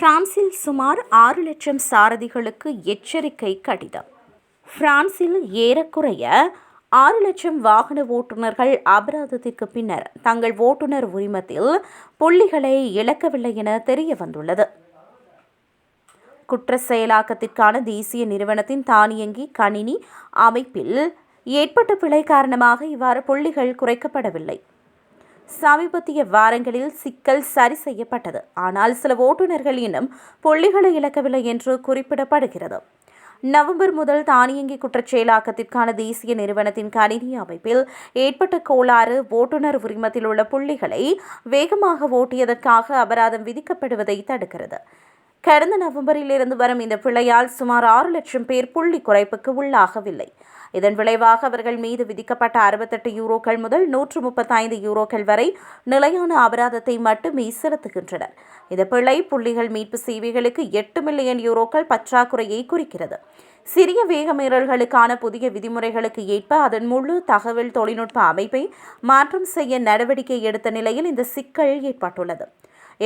பிரான்சில் சுமார் ஆறு லட்சம் சாரதிகளுக்கு எச்சரிக்கை கடிதம். பிரான்சில் ஏறக்குறைய ஆறு லட்சம் வாகன ஓட்டுநர்கள் அபராதத்திற்கு பின்னர் தங்கள் ஓட்டுநர் உரிமத்தில் புள்ளிகளை இழக்கவில்லை என தெரிய வந்துள்ளது. குற்ற செயலாக்கத்திற்கான தேசிய நிறுவனத்தின் தானியங்கி கணினி அமைப்பில் ஏற்பட்ட பிழை காரணமாக இவ்வாறு புள்ளிகள் குறைக்கப்படவில்லை. சமீபத்திய வாரங்களில் சிக்கல் சரி செய்யப்பட்டது. ஆனால் சில ஓட்டுநர்கள் இன்னும் புள்ளிகளை இழக்கவில்லை என்று குறிப்பிடப்படுகிறது. நவம்பர் முதல் தானியங்கி குற்றச்செயலாக்கத்திற்கான தேசிய நிறுவனத்தின் கணினி அமைப்பில் ஏற்பட்ட கோளாறு ஓட்டுநர் உரிமத்தில் உள்ள புள்ளிகளை வேகமாக ஓட்டியதற்காக அபராதம் விதிக்கப்படுவதை தடுக்கிறது. கடந்த நவம்பரில் இருந்து வரும் இந்த பிழையால் சுமார் ஆறு லட்சம் பேர் புள்ளி குறைப்புக்கு உள்ளாகவில்லை. இதன் விளைவாக அவர்கள் மீது விதிக்கப்பட்ட அறுபத்தெட்டு யூரோக்கள் முதல் நூற்று முப்பத்தைந்து யூரோக்கள் வரை நிலையான அபராதத்தை மட்டுமே செலுத்துகின்றனர். இந்த பிழை புள்ளிகள் மீட்பு சேவைகளுக்கு எட்டு மில்லியன் யூரோக்கள் பற்றாக்குறையை குறிக்கிறது. சிறிய வேக மீறல்களுக்கான புதிய விதிமுறைகளுக்கு ஏற்ப அதன் முழு தகவல் தொழில்நுட்ப அமைப்பை மாற்றம் செய்ய நடவடிக்கை எடுத்த நிலையில் இந்த சிக்கல் ஏற்பட்டுள்ளது.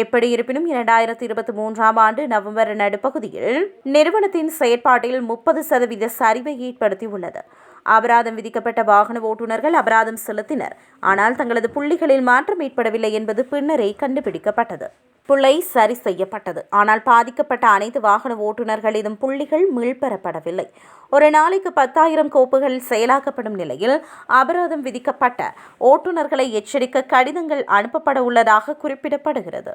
எப்படி இருப்பினும் இரண்டாயிரத்தி இருபத்தி மூன்றாம் ஆண்டு நவம்பர் நடுப்பகுதியில் நிறுவனத்தின் செயற்பாட்டில் முப்பது சதவீத சரிவை ஏற்படுத்தியுள்ளது. அபராதம் விதிக்கப்பட்ட வாகன ஓட்டுநர்கள் அபராதம் செலுத்தினர். ஆனால் தங்களது புள்ளிகளில் மாற்றம் ஏற்படவில்லை என்பது பின்னரே கண்டுபிடிக்கப்பட்டது. புள்ளை சரி செய்யப்பட்டது. ஆனால் பாதிக்கப்பட்ட அனைத்து வாகன ஓட்டுநர்களிடம் புள்ளிகள் மீள்பெறப்படவில்லை. ஒரு நாளைக்கு பத்தாயிரம் கோப்புகள் செயலாக்கப்படும் நிலையில் அபராதம் விதிக்கப்பட்ட ஓட்டுநர்களை எச்சரிக்க கடிதங்கள் அனுப்பப்பட உள்ளதாக குறிப்பிடப்படுகிறது.